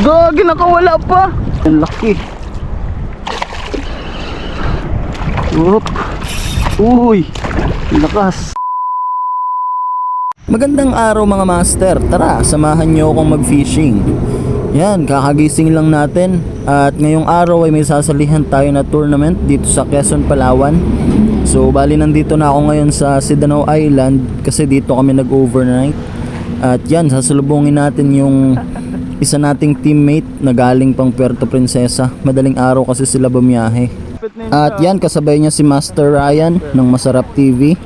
Gagi, nakawala pa. Ang laki. Whoop. Uy, lakas. Magandang araw mga master. Tara, samahan niyo akong mag-fishing. Yan, kakagising lang natin. At ngayong araw ay may sasalihan tayo na tournament dito sa Quezon, Palawan. So, bali nandito na ako ngayon sa Sidanao Island kasi dito kami nag-overnight. At yan, sasalubungin natin yung isa nating teammate na galing pang Puerto Princesa. Madaling araw kasi sila bumiyahe. At yan, kasabay niya si Master Ryan ng Masarap TV.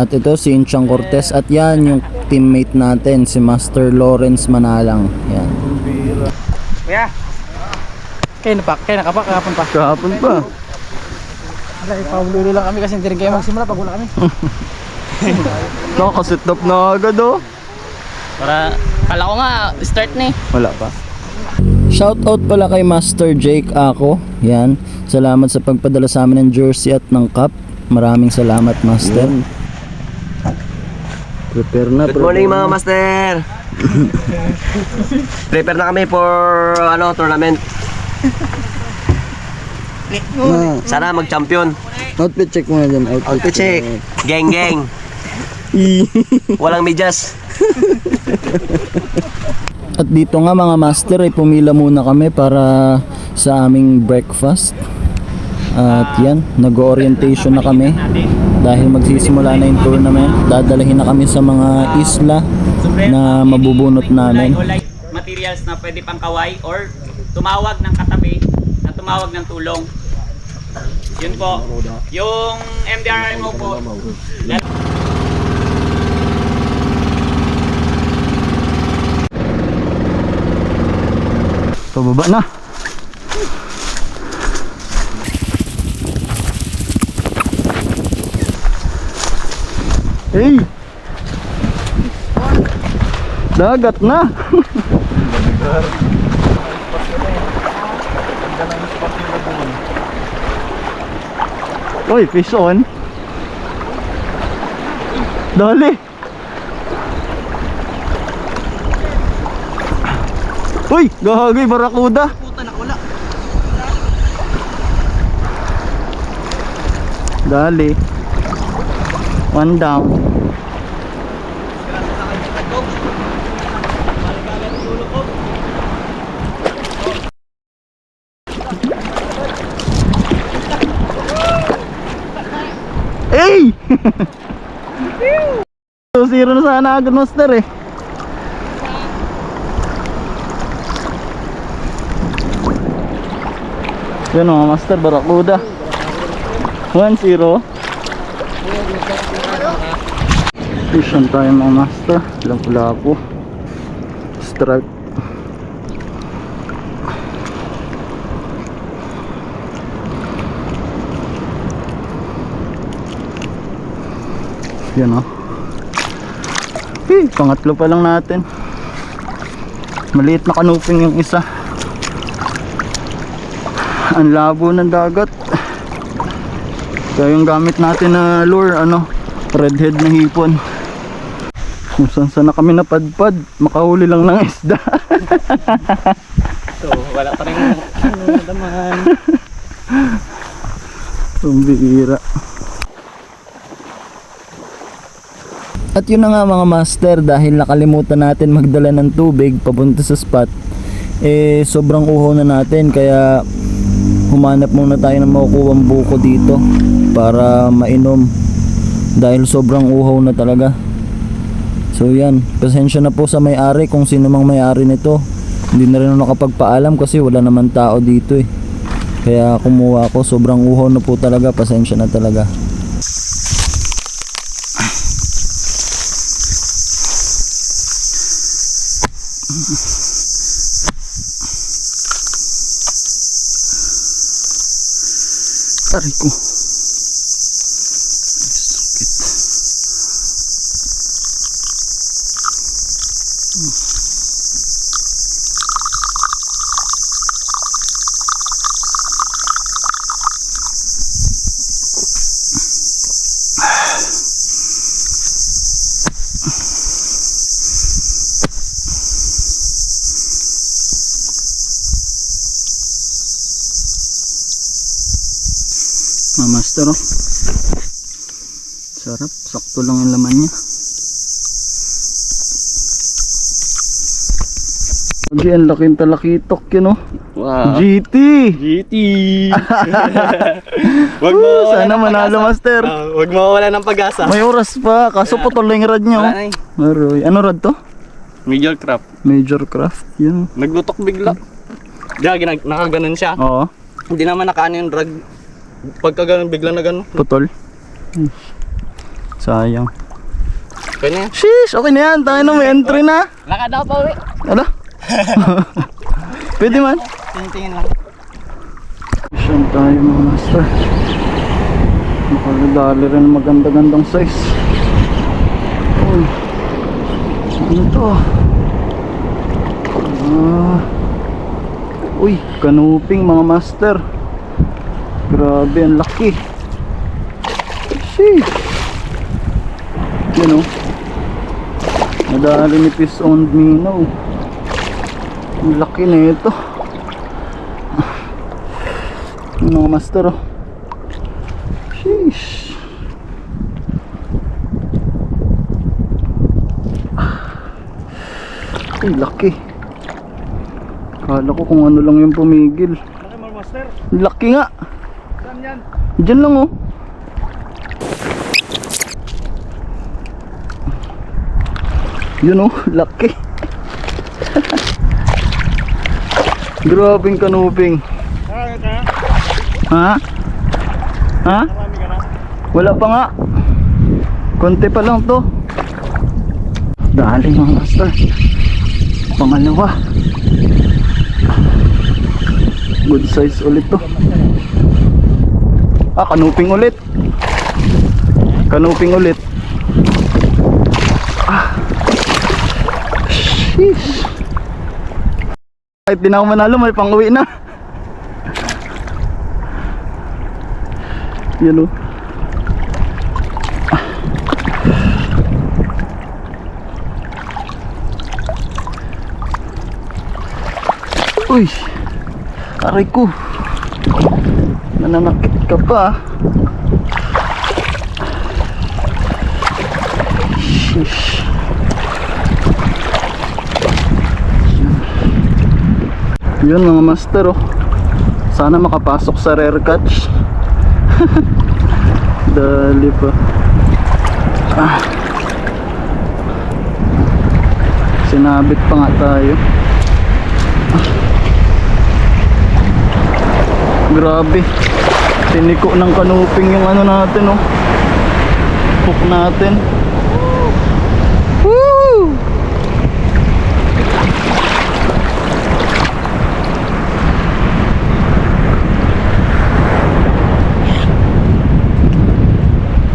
At ito si Inchang Cortez. At yan yung teammate natin, si Master Lawrence Manalang. Yan. Kuya. Kayo na pa, kayo nakapak kahapon pa. Kahapon pa. Wala, ipaulo lang kami kasi hindi rin kayo magsimula pag wala kami. Nakasit up na agad oh. Para, kala ko nga, start na eh. Wala pa. Shoutout pala kay Master Jake ako. Yan. Salamat sa pagpadala sa amin ng jersey at ng cup. Maraming salamat, Master. Prepare na. Good morning mga master. Prepare na kami for ano tournament. Sana mag-champion. Outfit check mo dyan. Outfit, Check. Geng geng. Walang medyas. At dito nga mga master ay pumila muna kami para sa aming breakfast. At yan, nag-orientation na kami dahil magsisimula na yung tournament. Dadalahin na kami sa mga isla na mabubunot namin. materials na pwede pang kaway or tumawag ng katabi na tumawag ng tulong. Yun po. Yung MDRMO po. Pababa na. Hey! Dagat na! Uy, fish on! Dali! Uy, gahagay barakuda. Puta, nakawala. Dali. One down. So, zero na sana agad master eh. Yan mga master, barakuda. 1-0. Fishon tayo mga master. Lang pula ako. Strike. Yan o. Eh, pangatlo pa lang natin. Maliit na kanuping yung isa. Ang labo ng dagat. Kaya yung gamit natin na lure, ano, redhead na hipon. Kung saan saan na kami napadpad, makahuli lang ng isda. So, wala pa rin ano, daman. Pambihira. At yun na nga mga master dahil nakalimutan natin magdala ng tubig papunta sa spot eh sobrang uhaw na natin kaya humanap muna tayo ng makukuhang buko dito para mainom. Dahil sobrang uhaw na talaga. So yan. Pasensya na po sa may-ari kung sino mang may-ari nito. Hindi na rin ako nakapagpaalam kasi wala naman tao dito eh. Kaya kumuha ako. Sobrang uhaw na po talaga. Pasensya na talaga Aray ko. Sakit. Master oh. Sarap, sakto lang yung laman niya. Grabe, ang laking talakitok yun oh. Wow. GT! GT. Wag mo Sana manalo master. Huwag mo wala ng pag-asa. May oras pa, kaso putol lang yung rad niya oh. Eh. Maroy. Ano rad to? Major craft. Major craft. Yun. Naglutok bigla. Diyan, nakaganon siya. Oo, Hindi naman nakaano yung drag. Pagka ganun, bigla na ganun. putol. Hmm. Sayang. Kaya na yan. Sheesh, okay na yan. Tayo na may entry na. Lakad ako pa uwi. Ano? Pwede man. Tingin-tingin lang. Saan tayo mga master? Nakakadali rin maganda-gandang size. Uy. Ano to? Ah. Uy, kanuping mga master. Grabe, ang laki. Sheesh. Yun o. Nadali ni Fish on Mino. Ang laki na ito. Yung mga master oh. Sheesh. Ay, laki. Kala ko kung ano lang yung pumigil. Laki nga. Saan yan? Diyan lang oh. Yun oh, laki. Grabing kanuping. Ha? Ha? Wala pa nga. Konti pa lang to. Dali mga master. Pangalawa. Good size ulit to. Ah, kanuping ulit. Kanuping ulit. Ah. Sheesh. Kahit di na ako manalo, may pang-uwi na. Yan oh. o. Uy! Aray ko! Nananakit ka pa. Shish. Yun mga master oh. Sana makapasok sa rare catch. Dali pa. Ah. Sinabit pa nga tayo. Ah. Grabe. Tiniko ng kanuping yung ano natin oh. Hook natin. Woo!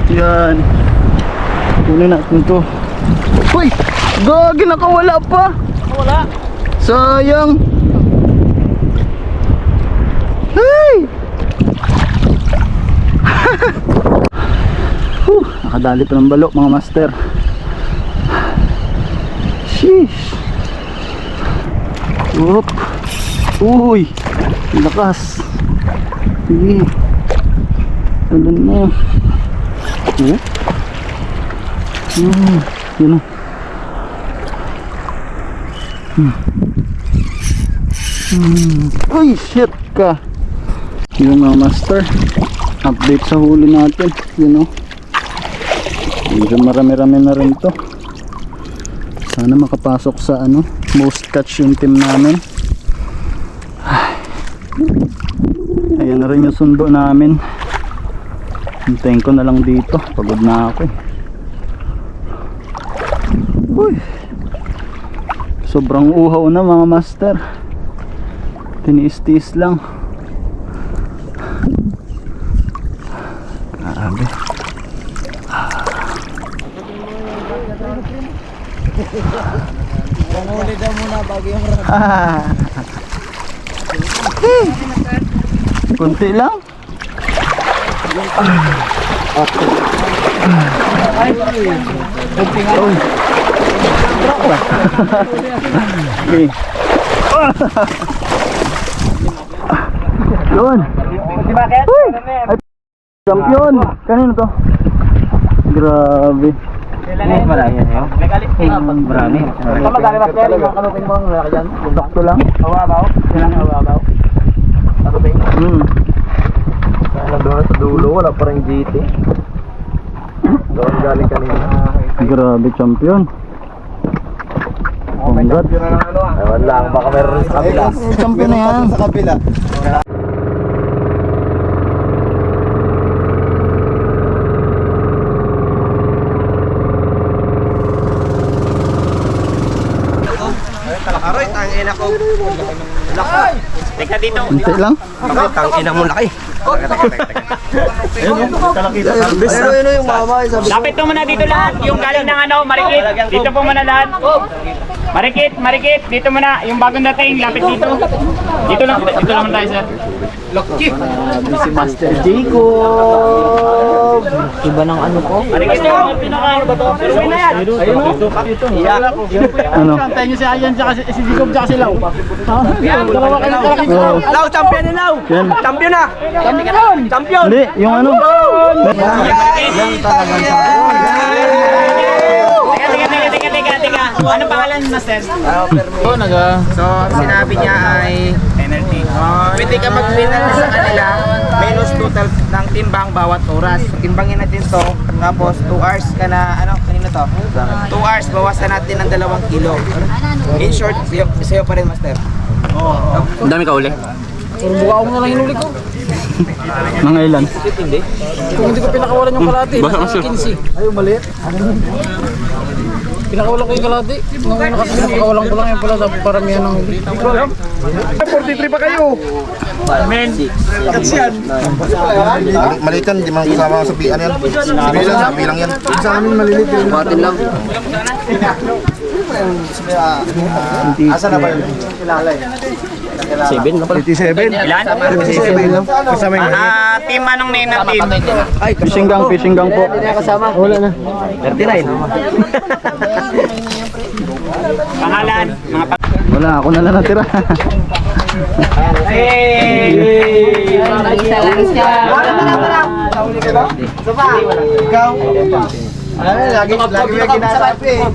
Yan. Kunin natin to. Uy! Gagi nakawala pa! Wala. Sayang! Hey! Huh, nakadali pa ng balo mga master. Sheesh! Whoop! Uy! Lakas! Sige! Alam mo. Oh? Hmm, yun o. Hmm. Uy, shit ka. Yung mga master. Update sa huli natin. You know. Medyo marami-rami na rin to. Sana makapasok sa ano, most catch yung team namin. Ay. Ayan na rin yung sundo namin. Hintayin ko na lang dito. Pagod na ako eh. Uy. Sobrang uhaw na mga master. Tiniis-tiis lang. Panguli daw muna bago yung Ah. Kunti lang. Uy. Okay. Yun. Di ba, Ken? Uy. Champion! Kanino to? Grabe. Marami yun. Marami. Kamagari mas kaya yung kanupin mo lalaki dyan. Sakto lang. Awabaw. Yan ang awabaw. Hmm. Doon sa dulo, wala pa rin GT. Doon galing kanina. Grabe champion. Congrats. Ewan lang, baka meron sa kabila. Champion na yan. Sa kabila. Aray, ko. Teka dito. Kunti lang. Tangina mo laki. Pero yun yung mama. Sabi Lapit mo muna dito lahat. Yung galing ng ano, Marikit. Dito po muna lahat. Marikit, Marikit. Dito muna. Yung bagong dating, lapit dito. Dito lang. Dito lang tayo, sir. si Master Jacob. Iba ng ano ko. Marikit yung pinaka ano ba to? Pero na yan. Ayun o. Ano? Kantayin niyo si Ayan, si, Jacob, si Lau. Dalawa kayo. Oh. Lau, champion ni Lau! Champion na! Champion! Champion! Hindi, yung ano. Teka, teka, teka, teka, teka, teka. Ano pangalan, Master? Oo, naga. So, sinabi niya ay Energy. pwede ka mag-penalty sa kanila minus total ng timbang bawat oras. Timbangin natin to, tapos 2 hours ka na, ano, kanino to? 2 hours, bawasan natin ng 2 kilo. In short, sa'yo, pa rin, Master. Ang dami ka uli. Puro buka mo na lang hinuli ko. Mga ilan? Kung hindi ko pinakawalan yung kalati, nasa 15. Ayaw, mali. Pinakawalan ko yung kalati. Nung una kasi pinakawalan ko lang yung pala sa paramihan ng. Hindi ko alam. Maliit yan, di man kasama sa pian yan. Sabi lang, sabi lang yan. Sa amin malilit yun. Batin lang. Asa na ba yun? 87 Ilan? Kasama yung Ah, team anong name ng team? Fishing gang, fishing gang po. Pangalan? Mga pa- Wala, ako na lang natira. Lagi, lagi may ginasabi eh.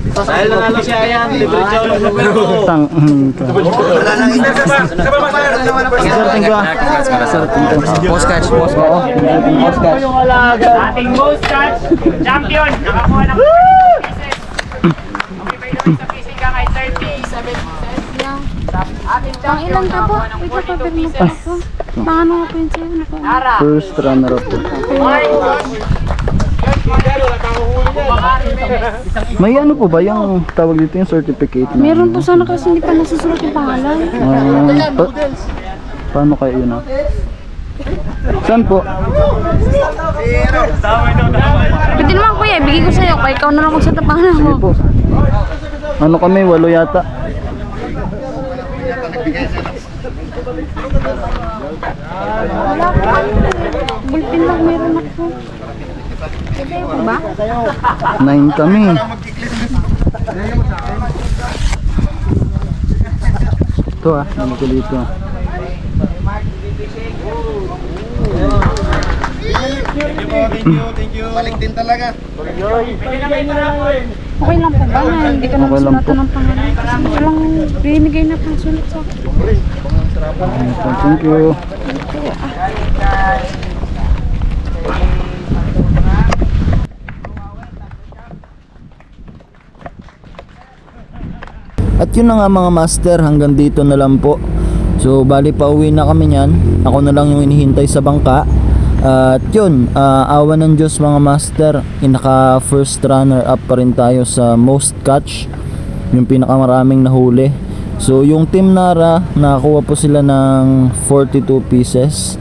Tang. hmm, ka. Sir, thank you ah. Sir, thank you. Post catch, post Oo, post catch. Ating most catch champion. Nakakuha ng 40 pieces. Okay, by the way, sa fishing ka kay 37 pieces. Ating Pang ilan ka po? Wait, papabili mo po ako. Pang ano nga po yun sa'yo? Ano? First runner up po. May ano po ba yung tawag dito yung certificate na? Meron po sana kasi hindi pa nasusulat yung pangalan. Ah, pa- paano kayo yun ah? Saan po? Pwede naman kuya, ibigay ko sa'yo. Kaya ikaw na lang magsulat ng pangalan Sige mo. po. Ano kami? Walo yata. Wala po. Bulpin lang meron ako. Nine kami. Ito ah, ano ko dito ah. Balik din talaga. Okay lang po ba hindi ka Okay lang magsulatan ng pangalan? Walang binigay na pang sulat sa akin. Ito, Thank you. At yun na nga mga master, hanggang dito na lang po. So bali pa uwi na kami niyan. Ako na lang yung inihintay sa bangka. At yun, ah, awa ng Diyos mga master, inaka first runner up pa rin tayo sa most catch. Yung pinakamaraming nahuli. So yung Team Nara, nakakuha po sila ng 42 pieces.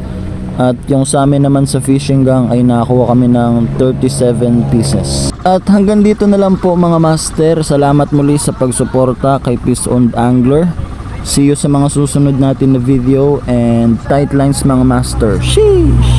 At yung sa amin naman sa fishing gang ay nakakuha kami ng 37 pieces. At hanggang dito na lang po mga master. Salamat muli sa pagsuporta kay Peace on Angler. See you sa mga susunod natin na video and tight lines mga master. Sheesh!